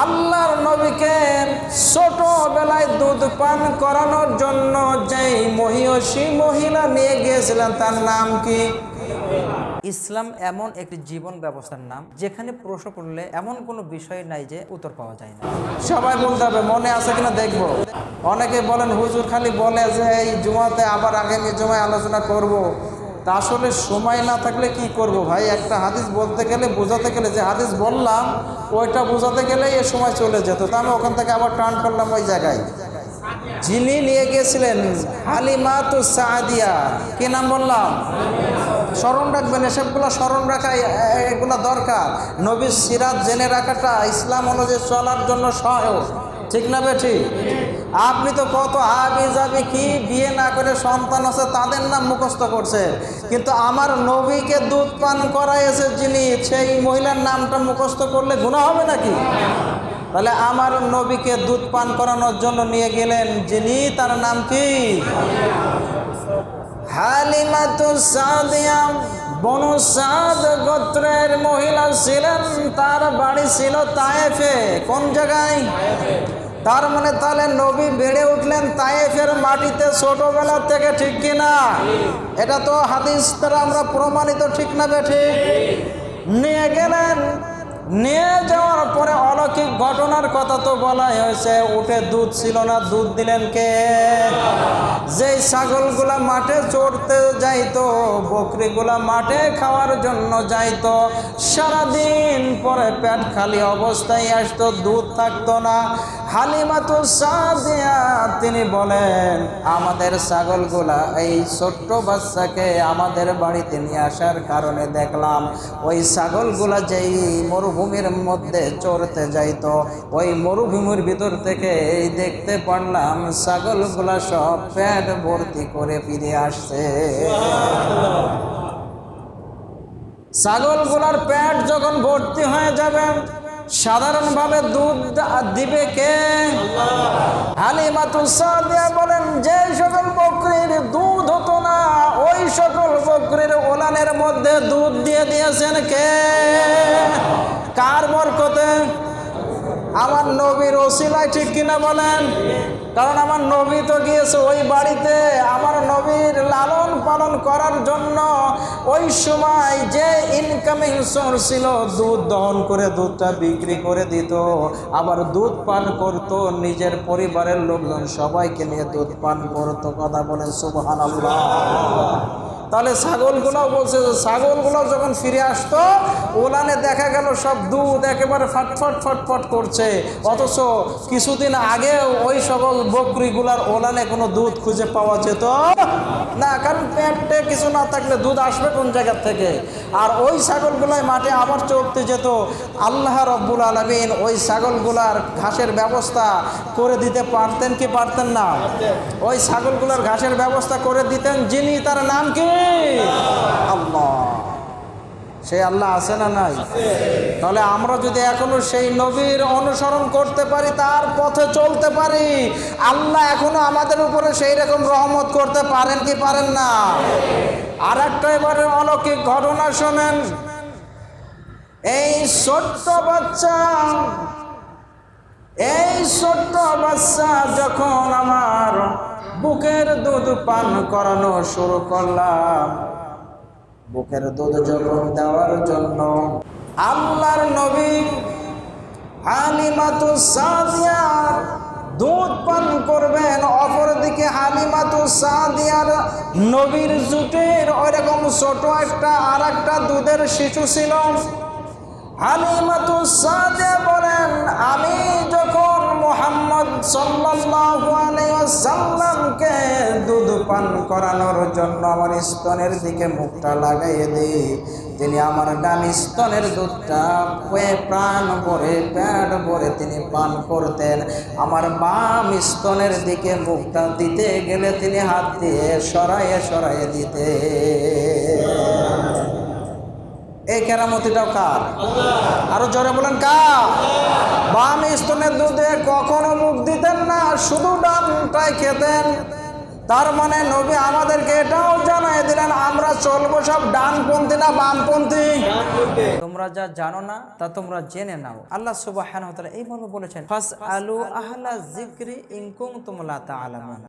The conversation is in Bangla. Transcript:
আল্লাহর নবীকে ছোটবেলায় দুধ পান করানোর জন্য যেই মহিষী মহিলা নিয়ে গিয়েছিলেন, তার নাম কি? ইসলাম এমন একটি জীবন ব্যবস্থার নাম, যেখানে প্রশ্ন করলে এমন কোনো বিষয় নাই যে উত্তর পাওয়া যায় না। সবাই বলতে হবে, মনে আছে কিনা দেখব? অনেকে বলেন, হুজুর খালি বলে যে এই জুমাতে আবার আগামী জুমায় আলোচনা করব। তা আসলে সময় না থাকলে কি করব ভাই? একটা হাদিস বলতে গেলে, বোঝাতে গেলে, যে হাদিস বললাম, ওইটা বোঝাতে গেলে এ সময় চলে যেত। তা আমি ওখান থেকে আবার টার্ন করলাম ওই জায়গায়। যিনি নিয়ে গিয়েছিলেন হালিমা তো সাদিয়া। কি নাম বললাম? স্মরণ রাখবেন, এসবগুলো স্মরণ রাখা এগুলো দরকার। নবীর সিরাত জেনে রাখাটা ইসলাম অনুযায়ী চলার জন্য সহায়ক। ঠিক না বেঠি? আপনি তো কত হাবি যাবি কি বিয়ে না করে সন্তান আছে, তাদের নাম মুখস্থ করছে কিন্তু আমার নবীকে দুধ পান করাইছে যিনি, সেই মহিলার নামটা মুখস্থ করলে গুণা হবে নাকি? তাহলে আমার নবীকে দুধ পান করানোর জন্য নিয়ে গেলেন যিনি, তার নাম কি? হালিমাতু সাদিয়া বনু সাদ গোত্রের মহিলা ছিলেন, তার বাড়ি ছিল তায়েফে। কোন জায়গায়? তার মানে তাহলে নবী বেড়ে উঠলেন তায়েফের মাটিতে ছোটবেলা থেকে, ঠিক কিনা এটা তো হাদিস দ্বারা আমরা প্রমাণিত, ঠিক না ঠিক? নিয়ে গেলেন। নিয়ে যাওয়ার পরে অলৌকিক ঘটনার কথা তো বলাই হয়েছে, উঠে দুধ ছিল না, দুধ দিলেন কে? যেই ছাগলগুলা মাঠে চড়তে যাইতো, বকরিগুলা মাঠে খাওয়ার জন্য যাইতো। সারাদিন পরে পেট খালি অবস্থায় আসতো, দুধ থাকতো না। হালিমাতু সাদিয়া, তিনি বলেন, আমাদের ছাগলগুলা এই ছোট্ট বাচ্চাকে আমাদের বাড়িতে নিয়ে আসার কারণে দেখলাম, ওই ছাগলগুলা যেই মরুভূমির মধ্যে চড়তে যাইতো, ওই মরুভূমির ভিতর থেকে এই দেখতে পারলাম ছাগলগুলা সব পেট ভর্তি করে ফিরে আসছে। ছাগলগুলার পেট যখন ভর্তি হয়ে যাবে, সাধারণভাবে দুধ দিবে কে? বলেন, যে সকল বকরির দুধ হতো না, ওই সকল বকরির ওলানের মধ্যে দুধ দিয়ে দিয়েছেন কে? কার বরকতে? আমার নবীর ওসিলায় ঠিক কিনা বলেন? কারণ আমার নবী তো গিয়েছে ওই বাড়িতে। আমার নবীর লালন পালন করার জন্য ওই সময় যে ইনকামিং সোর্স ছিল, দুধ দহন করে দুধটা বিক্রি করে দিত। আবার দুধ পান করত, নিজের পরিবারের লোকজন সবাইকে নিয়ে দুধ পান করতো। কথা বলেন সুবহান তাহলে ছাগলগুলোও বলছে যে ছাগলগুলো যখন ফিরে আসতো, ওলানে দেখা গেল সব দুধ একেবারে ফটফট ফটফট করছে। অথচ কিছুদিন আগে ওই সকল বকরিগুলার ওলানে কোনো দুধ খুঁজে পাওয়া যেত না, কারণ পেটে কিছু না থাকলে দুধ আসবে কোন জায়গার থেকে? আর ওই ছাগলগুলাই মাঠে আবার চড়তে যেত। আল্লাহ রব্বুল আলমিন ওই ছাগলগুলার ঘাসের ব্যবস্থা করে দিতে পারতেন কি পারতেন না? ওই ছাগলগুলার ঘাসের ব্যবস্থা করে দিতেন। যিনি তার নাম কি? আল্লাহ। আল্লাহ আছে না নাই? তাহলে আমরা যদি এখনও সেই নবীর অনুসরণ করতে পারি, তার পথে চলতে পারি, আল্লাহ এখনও আমাদের উপরে সেই রকম রহমত করতে পারেন কি পারেন না? আর একটা এবারে অলৌকিক ঘটনা শোনেন। এই ছোট্ট বাচ্চা, এই ছোট্ট বাচ্চা যখন আমার পান করানো শুরু করলাম। বুকের দুধ যখন দেওয়ার জন্য আল্লাহর নবী হালিমাতু দুধ পান করবেন, অপরদিকে হালিমাতু সাদিয়ার নবীর জুটের ওইরকম ছোট একটা আর একটা দুধের শিশু ছিল। হালিমাতু সাদিয়া বলেন, আমি যখন মোহাম্মদ ওয়াসাল্লামকে দুধ পান করানোর জন্য আমার স্তনের দিকে মুখটা লাগাইয়ে দিই। তিনি আমার ডান স্তনের দুধটা প্রাণ ভরে, পেট ভরে তিনি পান করতেন। আমার বাম স্তনের দিকে মুখটা দিতে গেলে তিনি হাত দিয়ে সরাইয়ে সরাইয়ে দিতে এই কেরামতিটাও কার? আরও জোরে বলেন কার? বাম স্তনের দুধে কখনো মুখ দিতেন না শুধু ডানটাই খেতেন। তার মানে নবী আমাদেরকে এটাও জানাই দিলেন, আমরা চলবো সব ডানপন্থী না বামপন্থী? তোমরা যা জানো না, তা তোমরা জেনে নাও। আল্লাহ তাআলা এই বলেছেন ফাস আলু আহলা যিকরি ইন কুনতুম লা তা'লামুন